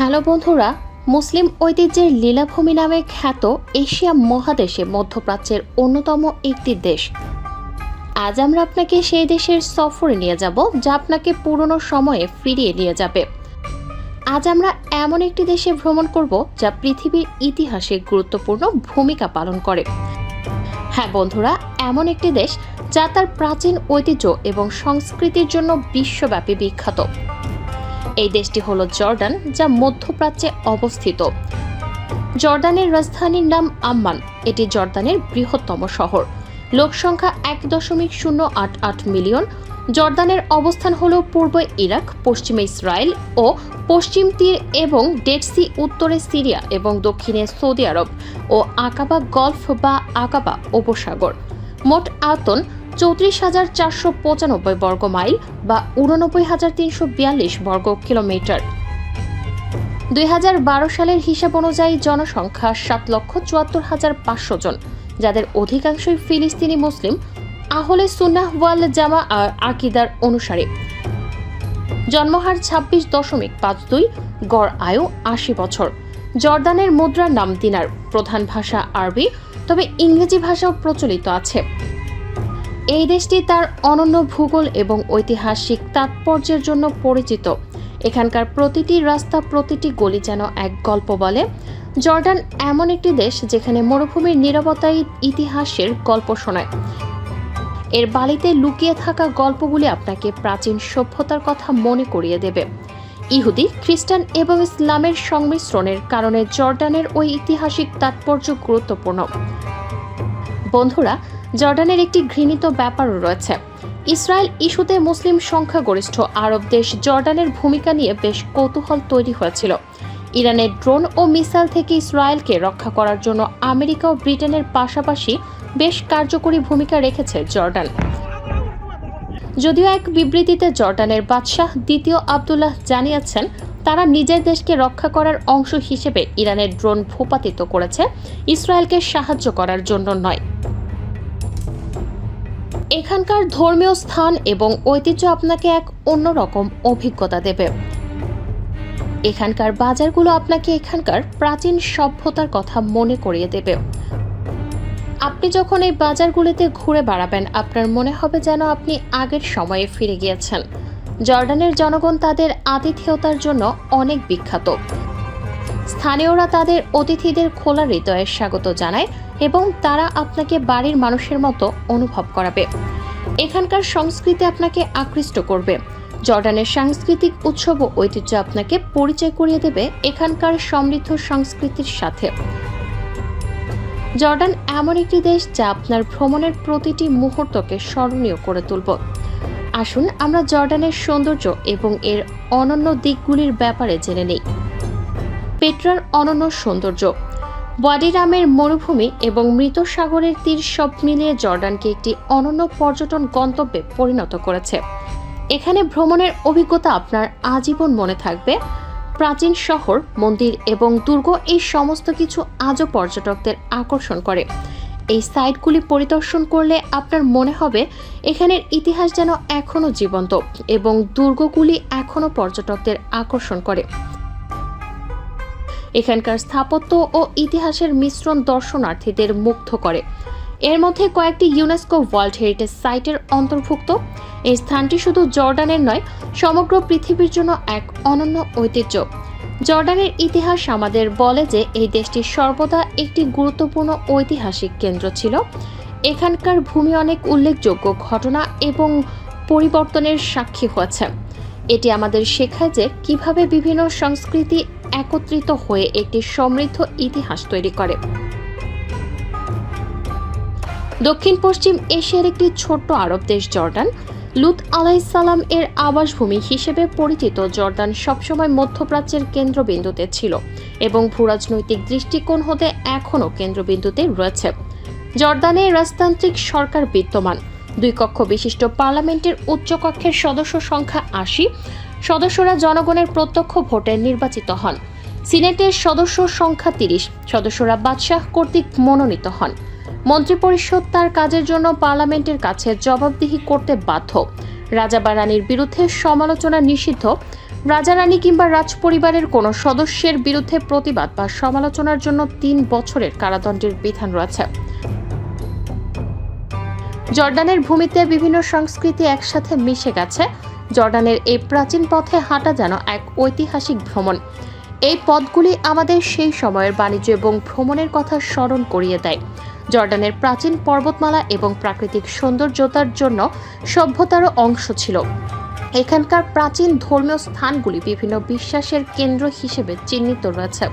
Hello বন্ধুরা, মুসলিম ঐতিহ্যের লীলাভূমি নামে খ্যাত এশিয়া মহাদেশে মধ্যপ্রাচ্যের অন্যতম একটি দেশ। আজ আমরা আপনাকে সেই দেশের সফরে নিয়ে যাব যা আপনাকে পুরনো সময়ে ফিরিয়ে নিয়ে যাবে। আজ আমরা এমন একটি দেশে ভ্রমণ করব যা পৃথিবীর ইতিহাসে গুরুত্বপূর্ণ ভূমিকা পালন করে। হ্যাঁ বন্ধুরা, এমন একটি দেশ যা তার প্রাচীন ঐতিহ্য এবং সংস্কৃতির জন্য বিশ্বব্যাপী বিখ্যাত। এই দেশটি হলো জর্ডান, যা মধ্যপ্রাচ্যে অবস্থিত। জর্ডানের রাজধানীর নাম আম্মান। এটি জর্ডানের বৃহত্তম শহর। লোকসংখ্যা এক দশমিক শূন্য আট আট মিলিয়ন। জর্দানের অবস্থান হল পূর্ব ইরাক, পশ্চিমে ইসরায়েল ও পশ্চিম তীর এবং ডেড সি উত্তরে সিরিয়া এবং দক্ষিণে সৌদি আরব ও আকাবা গলফ বা আকাবা উপসাগর। মোট আয়তন চৌত্রিশ হাজার চারশো পঁচানব্বই বর্গ মাইল বা উননব্বই হাজার তিনশো বিয়াল্লিশ বর্গ কিলোমিটার। দুই হাজার বারো সালের হিসাব অনুযায়ী জনসংখ্যা সাত লক্ষ চুয়াত্তর হাজার পাঁচশো জন, যাদের অধিকাংশই ফিলিস্তিনি মুসলিম, আহলে সুন্নাহ ওয়াল জামা আর আকিদার অনুসারে। জন্মহার ছাব্বিশ দশমিক পাঁচ দুই, গড় আয়ু আশি বছর। জর্দানের মুদ্রার নাম দিনার, প্রধান ভাষা আরবি, তবে ইংরেজি ভাষাও প্রচলিত আছে। এই দেশটি তার অনন্য ভূগোল এবং ঐতিহাসিক তাৎপর্যের জন্য পরিচিত। এখানকার প্রতিটি রাস্তা, প্রতিটি গলি যেন এক গল্প বলে। জর্ডান এমন একটি দেশ যেখানে মরুভূমির নিরবতাই ইতিহাসের গল্প শোনায়। এর বালিতে লুকিয়ে থাকা গল্পগুলি আপনাকে প্রাচীন সভ্যতার কথা মনে করিয়ে দেবে। ইহুদি, খ্রিস্টান এবং ইসলামের সংমিশ্রণের কারণে জর্ডানের ওই ঐতিহাসিক তাৎপর্য গুরুত্বপূর্ণ। বন্ধুরা, জর্ডানের একটি ঘৃণিত ব্যাপারও রয়েছে। ইসরায়েল ইস্যুতে মুসলিম সংখ্যাগরিষ্ঠ আরব দেশ জর্ডানের ভূমিকা নিয়ে বেশ কৌতূহল তৈরি হয়েছিল। ইরানের ড্রোন ও মিসাইল থেকে ইসরায়েলকে রক্ষা করার জন্য আমেরিকা ও ব্রিটেনের পাশাপাশি বেশ কার্যকরী ভূমিকা রেখেছে জর্ডান। যদিও এক বিবৃতিতে জর্ডানের বাদশাহ দ্বিতীয় আবদুল্লাহ জানিয়েছেন তারা নিজের দেশকে রক্ষা করার অংশ হিসেবে ইরানের ড্রোন ভূপাতিত করেছে। ইসরায়েলকে সাহায্য করার জন্য নয়। এখানকার ধর্মীয় স্থান এবং ঐতিহ্য আপনাকে এক অন্যরকম অভিজ্ঞতা দেবে। এখানকার বাজারগুলো আপনাকে এখানকার প্রাচীন সভ্যতার কথা মনে করিয়ে দেবে। আপনি যখন এই বাজারগুলিতে ঘুরে বেড়াবেন, আপনার মনে হবে যেন আপনি আগের সময়ে ফিরে গিয়েছেন। জর্ডানের জনগণ তাদের আতিথেয়তার জন্য অনেক বিখ্যাত। স্থানীয়রা তাদের অতিথিদের খোলা হৃদয়ে স্বাগত জানায় এবং তারা আপনাকে বাড়ির মানুষের মতো অনুভব করাবে। এখানকার সংস্কৃতি আপনাকে আকৃষ্ট করবে। জর্ডানের সাংস্কৃতিক উৎসব ও ঐতিহ্য আপনাকে পরিচয় করিয়ে দেবে এখানকার সমৃদ্ধ সংস্কৃতির সাথে। জর্ডান এমন একটি দেশ যা আপনার ভ্রমণের প্রতিটি মুহূর্তকে স্মরণীয় করে তুলব। আসুন, আমরা জর্ডানের সৌন্দর্য এবং এর অনন্য দিকগুলির ব্যাপারে জেনে নেই। পেট্রার অনন্য সৌন্দর্য। ওয়াডিরামের মরুভূমি এবং মৃত সাগরের তীর সব মিলিয়ে জর্ডানকে একটি অনন্য পর্যটন গন্তব্যে পরিণত করেছে। এখানে ভ্রমণের অভিজ্ঞতা আপনার আজীবন মনে থাকবে। প্রাচীন শহর, মন্দির এবং দুর্গ এই সমস্ত কিছু আজও পর্যটকদের আকর্ষণ করে। এই সাইটগুলি পরিদর্শন করলে আপনার মনে হবে এখানের ইতিহাস যেন এখনও জীবন্ত এবং দুর্গগুলি এখনও পর্যটকদের আকর্ষণ করে। এখানকার স্থাপত্য ও ইতিহাসের মিশ্রণ দর্শনার্থীদের মুগ্ধ করে। এর মধ্যে কয়েকটি ইউনেস্কো ওয়ার্ল্ড হেরিটেজ সাইটের অন্তর্ভুক্ত। এই স্থানটি শুধু জর্ডানের নয়, সমগ্র পৃথিবীর জন্য এক অনন্য ঐতিহ্য। জর্ডানের ইতিহাস আমাদের বলে যে এই দেশটি সর্বদা একটি গুরুত্বপূর্ণ ঐতিহাসিক কেন্দ্র ছিল। এখানকার ভূমি অনেক উল্লেখযোগ্য ঘটনা এবং পরিবর্তনের সাক্ষী হয়েছে। এটি আমাদের শেখায় যে কীভাবে বিভিন্ন সংস্কৃতি একত্রিত হয়ে একটি সমৃদ্ধ ইতিহাস তৈরি করে। দক্ষিণ পশ্চিম এশিয়ার একটি ছোট্ট আরব দেশ জর্ডান। লুত আলাইসালাম এর আবাসভূমি হিসেবে পরিচিত জর্দান সবসময় মধ্যপ্রাচ্যের কেন্দ্রবিন্দুতে ছিল এবং ভূরাজনৈতিক দৃষ্টিকোণ হতে এখনও কেন্দ্রবিন্দুতে রয়েছে। জর্দানে রাজতান্ত্রিক সরকার বিদ্যমান। দুই কক্ষ বিশিষ্ট পার্লামেন্টের উচ্চকক্ষের সদস্য সংখ্যা আশি। সদস্যরা জনগণের প্রত্যক্ষ ভোটে নির্বাচিত হন। সিনেটের সদস্য সংখ্যা তিরিশ। সদস্যরা বাদশাহ কর্তৃক মনোনীত হন। মন্ত্রিপরিষদ তার কাজের জন্য পার্লামেন্টের কাছে জবাবদিহি করতে বাধ্য। রাজা বা রানীর বিরুদ্ধে সমালোচনা নিষিদ্ধ। রাজা, রানী কিংবা রাজপরিবারের কোনো সদস্যের বিরুদ্ধে প্রতিবাদ বা সমালোচনার জন্য তিন বছরের কারাদণ্ডের বিধান রয়েছে। জর্ডানের ভূমিতে বিভিন্ন সংস্কৃতি একসাথে মিশে গেছে। জর্ডানের এই প্রাচীন পথে হাঁটা যেন এক ঐতিহাসিক ভ্রমণ। এই পথগুলি আমাদের সেই সময়ের বাণিজ্য এবং ভ্রমণের কথা স্মরণ করিয়ে দেয়। জর্ডানের প্রাচীন পর্বতমালা এবং প্রাকৃতিক সৌন্দর্যতার জন্য সভ্যতারও অংশ ছিল। এখানকার প্রাচীন ধর্মীয় স্থানগুলি বিভিন্ন বিশ্বাসের কেন্দ্র হিসেবে চিহ্নিত রয়েছে।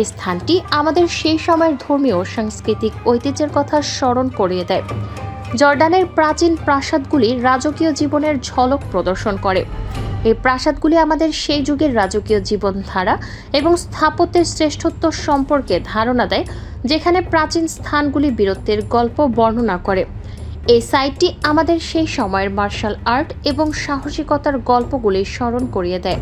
এই স্থানটি আমাদের সেই সময়ের ধর্মীয় সাংস্কৃতিক ঐতিহ্যের কথা স্মরণ করিয়ে দেয়। জর্ডানের প্রাচীন প্রাসাদগুলি রাজকীয় জীবনের ঝলক প্রদর্শন করে। এই প্রাসাদগুলি আমাদের সেই যুগের রাজকীয় জীবনধারা এবং স্থাপত্যের শ্রেষ্ঠত্ব সম্পর্কে ধারণা দেয় যেখানে প্রাচীন স্থানগুলি বীরত্বের গল্প বর্ণনা করে। এই সাইটটি আমাদের সেই সময়ের মার্শাল আর্ট এবং সাহসিকতার গল্পগুলি স্মরণ করিয়ে দেয়।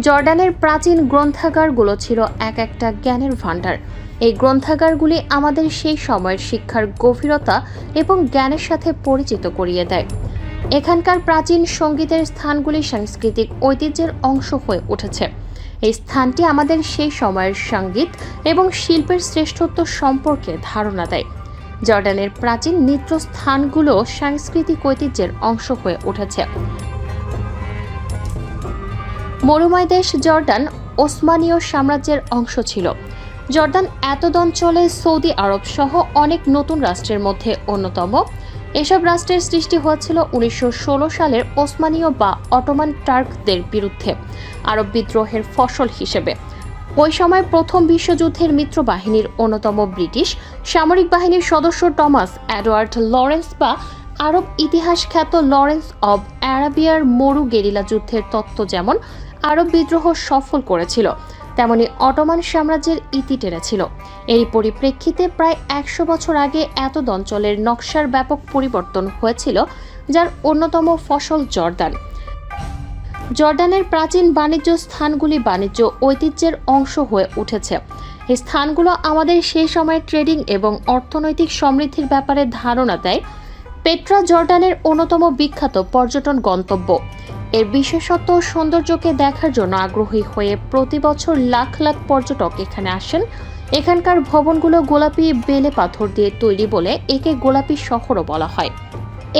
জর্ডানের প্রাচীন গ্রন্থাগারগুলো ছিল এক একটা জ্ঞানের ভাণ্ডার। এই গ্রন্থাগারগুলি আমাদের সেই সময়ের শিক্ষার গভীরতা এবং জ্ঞানের সাথে পরিচিত করিয়ে দেয়। এখানকার প্রাচীন সঙ্গীতের স্থানগুলি সাংস্কৃতিক ঐতিহ্যের অংশ হয়ে উঠেছে। এই স্থানটি আমাদের সেই সময়ের সংগীত এবং শিল্পের শ্রেষ্ঠত্ব সম্পর্কে ধারণা দেয়। জর্ডানের প্রাচীন নৃত্য স্থানগুলো সাংস্কৃতিক ঐতিহ্যের অংশ হয়ে উঠেছে। মরুময় দেশ জর্ডান ওসমানীয় সাম্রাজ্যের অংশ ছিল। জর্ডান এতদ অঞ্চলে সৌদি আরব সহ অনেক নতুন রাষ্ট্রের মধ্যে অন্যতম। এসব রাষ্ট্রের সৃষ্টি হয়েছিল উনিশশো সালের ওসমানীয় বা অটোমান টার্কদের বিরুদ্ধে, আরব বিদ্রোহের ফসল হিসেবে। ওই সময় প্রথম বিশ্বযুদ্ধের মিত্র বাহিনীর অন্যতম ব্রিটিশ সামরিক বাহিনীর সদস্য টমাস অ্যাডওয়ার্ড লরেন্স বা আরব ইতিহাস খ্যাত লরেন্স অব অ্যারাবিয়ার মরু গেরিলা যুদ্ধের তত্ত্ব যেমন আরব বিদ্রোহ সফল করেছিল তেমনি অটোমান সাম্রাজ্যের ইতি টেনেছিল। এরই পরিপ্রেক্ষিতে প্রায় একশো বছর আগে এত অঞ্চলের নকশার ব্যাপক পরিবর্তন হয়েছিল, যার অন্যতম ফসল জর্দান। জর্ডানের প্রাচীন বাণিজ্য স্থানগুলি বাণিজ্য ঐতিহ্যের অংশ হয়ে উঠেছে। এই স্থানগুলো আমাদের সেই সময় ট্রেডিং এবং অর্থনৈতিক সমৃদ্ধির ব্যাপারে ধারণা দেয়। পেট্রা জর্ডানের অন্যতম বিখ্যাত পর্যটন গন্তব্য। এর বিশেষত্ব সৌন্দর্যকে দেখার জন্য আগ্রহী হয়ে প্রতি বছর লাখ লাখ পর্যটক এখানে আসেন। এখানকার ভবনগুলো গোলাপি বেলে পাথর দিয়ে তৈরি বলে একে গোলাপি শহরও বলা হয়।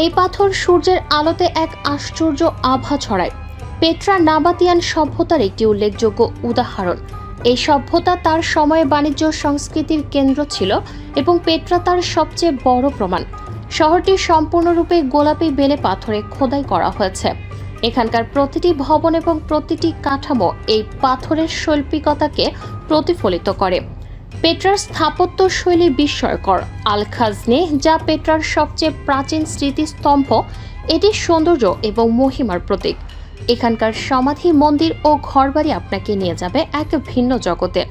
এই পাথর সূর্যের আলোতে এক আশ্চর্য আভা ছড়ায়। পেট্রা নাবাতিয়ান সভ্যতার একটি উল্লেখযোগ্য উদাহরণ। এই সভ্যতা তার সময়ে বাণিজ্য সংস্কৃতির কেন্দ্র ছিল এবং পেট্রা তার সবচেয়ে বড় প্রমাণ। শহরটি সম্পূর্ণরূপে গোলাপি বেলে পাথরে খোদাই করা হয়েছে। এখানকার প্রতিটি ভবন এবং প্রতিটি কাঠামো এই পাথরের শৈল্পিকতাকে প্রতিফলিত করে। পেট্রার স্থাপত্য শৈলী বিস্ময়কর। আল খাজনে, যা পেট্রার সবচেয়ে প্রাচীন স্মৃতিস্তম্ভ, এটি সৌন্দর্য এবং মহিমার প্রতীক। এখানকার সমাধি, মন্দির ও ঘরবাড়ি আপনাকে নিয়ে যাবে এক ভিন্ন জগতে।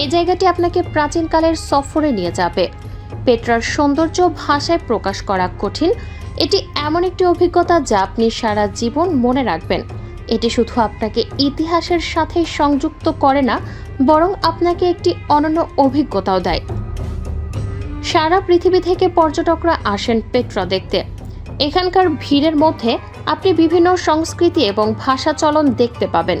এই জায়গাটি আপনাকে প্রাচীনকালের সফরে নিয়ে যাবে। পেট্রার সৌন্দর্য ভাষায় প্রকাশ করা কঠিন। এটি এমন একটি অভিজ্ঞতা যা আপনি সারা জীবন মনে রাখবেন। এটি শুধু আপনাকে ইতিহাসের সাথে সংযুক্ত করে না, বরং আপনাকে একটি অনন্য অভিজ্ঞতাও দেয়। সারা পৃথিবী থেকে পর্যটকরা আসেন পেট্রা দেখতে। এখানকার ভিড়ের মধ্যে আপনি বিভিন্ন সংস্কৃতি এবং ভাষা চলন দেখতে পাবেন।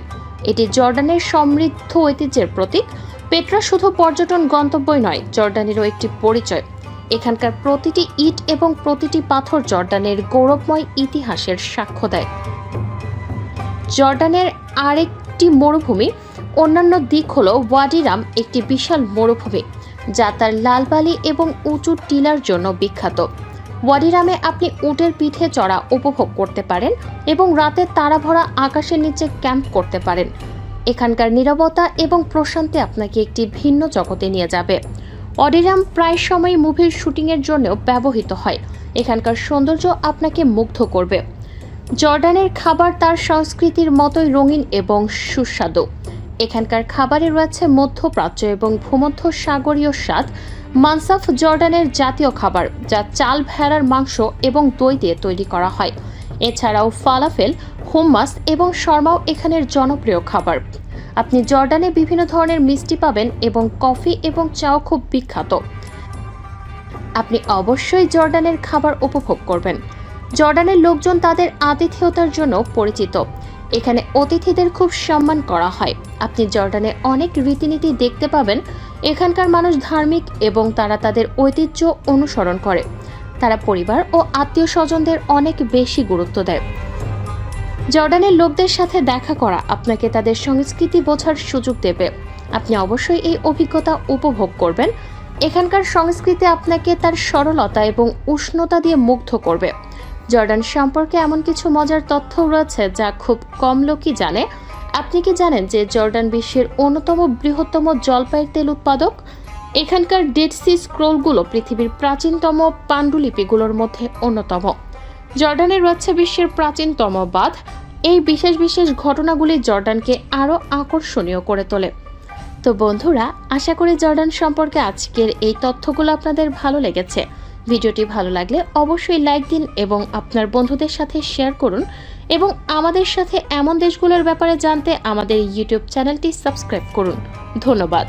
এটি জর্ডানের সমৃদ্ধ ঐতিহ্যের প্রতীক। পেট্রা শুধু পর্যটন গন্তব্যই নয়, জর্ডানেরও একটি পরিচয়। এখানকার প্রতিটি ইট এবং প্রতিটি পাথর জর্ডানের গৌরবময় ইতিহাসের সাক্ষ্য দেয়। জর্ডানের আরেকটি মরুভূমি, অন্যান্য দিক হল ওয়াডিরাম, একটি বিশাল মরুভূমি, যা তার লালবালি এবং উঁচু টিলার জন্য বিখ্যাত। ওয়াডিরামে আপনি উটের পিঠে চড়া উপভোগ করতে পারেন এবং রাতে তারা ভরা আকাশের নিচে ক্যাম্প করতে পারেন। এখানকার নিরবতা এবং প্রশান্তি আপনাকে একটি ভিন্ন জগতে নিয়ে যাবে। অডিরাম প্রায় সময় মুভির শুটিংয়ের জন্যও ব্যবহৃত হয়। এখানকার সৌন্দর্য আপনাকে মুগ্ধ করবে। জর্ডানের খাবার তার সংস্কৃতির মতোই রঙিন এবং সুস্বাদু। এখানকার খাবারে রয়েছে মধ্যপ্রাচ্য এবং ভূমধ্য সাগরীয় স্বাদ। মানসাফ জর্ডানের জাতীয় খাবার, যা চাল, ভেড়ার মাংস এবং দই দিয়ে তৈরি করা হয়। এছাড়াও ফালাফেল হুম্মাস এবং শর্মাও এখানের জনপ্রিয় খাবার। আপনি জর্ডানে বিভিন্ন ধরনের মিষ্টি পাবেন এবং কফি এবং চাও খুব বিখ্যাত। আপনি অবশ্যই জর্ডানের খাবার উপভোগ করবেন। জর্ডানের লোকজন তাদের আতিথেয়তার জন্য পরিচিত। এখানে অতিথিদের খুব সম্মান করা হয়। আপনি জর্ডানে অনেক রীতিনীতি দেখতে পাবেন। এখানকার মানুষ ধার্মিক এবং তারা তাদের ঐতিহ্য অনুসরণ করে। তারা পরিবার ও আত্মীয় স্বজনদের অনেক বেশি গুরুত্ব দেয়। জর্ডানের লোকদের সাথে দেখা করা আপনাকে তাদের সংস্কৃতি বোঝার সুযোগ দেবে। আপনি অবশ্যই এই অভিজ্ঞতা উপভোগ করবেন। এখানকার সংস্কৃতি আপনাকে তার সরলতা এবং উষ্ণতা দিয়ে মুগ্ধ করবে। জর্ডান সম্পর্কে এমন কিছু মজার তথ্য রয়েছে যা খুব কম লোকই জানে। আপনি কি জানেন যে জর্ডান বিশ্বের অন্যতম বৃহত্তম জলপাইয়ের তেল উৎপাদক? এখানকার ডেড সি স্ক্রোলগুলো পৃথিবীর প্রাচীনতম পাণ্ডুলিপিগুলোর মধ্যে অন্যতম। জর্ডানে রয়েছে বিশ্বের প্রাচীনতম বাঁধ। এই বিশেষ বিশেষ ঘটনাগুলি জর্ডানকে আরও আকর্ষণীয় করে তোলে। তো বন্ধুরা, আশা করি জর্ডান সম্পর্কে আজকের এই তথ্যগুলো আপনাদের ভালো লেগেছে। ভিডিওটি ভালো লাগলে অবশ্যই লাইক দিন এবং আপনার বন্ধুদের সাথে শেয়ার করুন এবং আমাদের সাথে এমন দেশগুলোর ব্যাপারে জানতে আমাদের ইউটিউব চ্যানেলটি সাবস্ক্রাইব করুন। ধন্যবাদ।